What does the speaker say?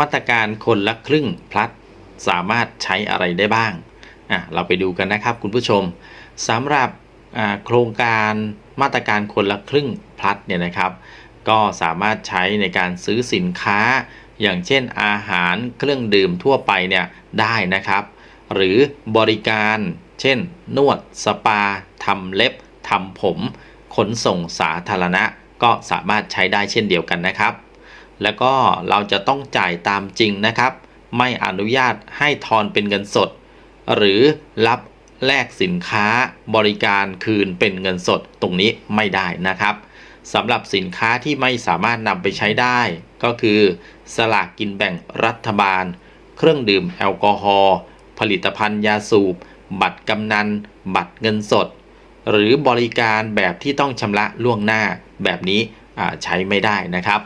มาตรการคนละครึ่งพลัดสามารถใช้อะไรได้บ้างอะเราไปดูกันนะครับคุณผู้ชมสำหรับโครงการมาตรการคนละครึ่งพลัดเนี่ยนะครับ ก็สามารถใช้ในการซื้อสินค้า อย่างเช่นอาหารเครื่องดื่มทั่วไปเนี่ยได้นะครับ หรือบริการ เช่น นวดสปาทำเล็บทำผม ขนส่งสาธารณะ ก็สามารถใช้ได้เช่นเดียวกันนะครับ แล้วก็เราจะต้องจ่ายตามจริงนะครับ ไม่อนุญาตให้ทอนเป็นเงินสด หรือรับแลกสินค้าบริการคืนเป็นเงินสดตรงนี้ไม่ได้นะครับสำหรับสินค้าที่ไม่สามารถนำไปใช้ได้ ก็คือ สลากกินแบ่งรัฐบาล เครื่องดื่มแอลกอฮอล์ผลิตภัณฑ์ยาสูบ บัตรกำนัน บัตรเงินสด หรือบริการแบบที่ต้องชำระล่วงหน้าแบบนี้ใช้ไม่ได้นะครับ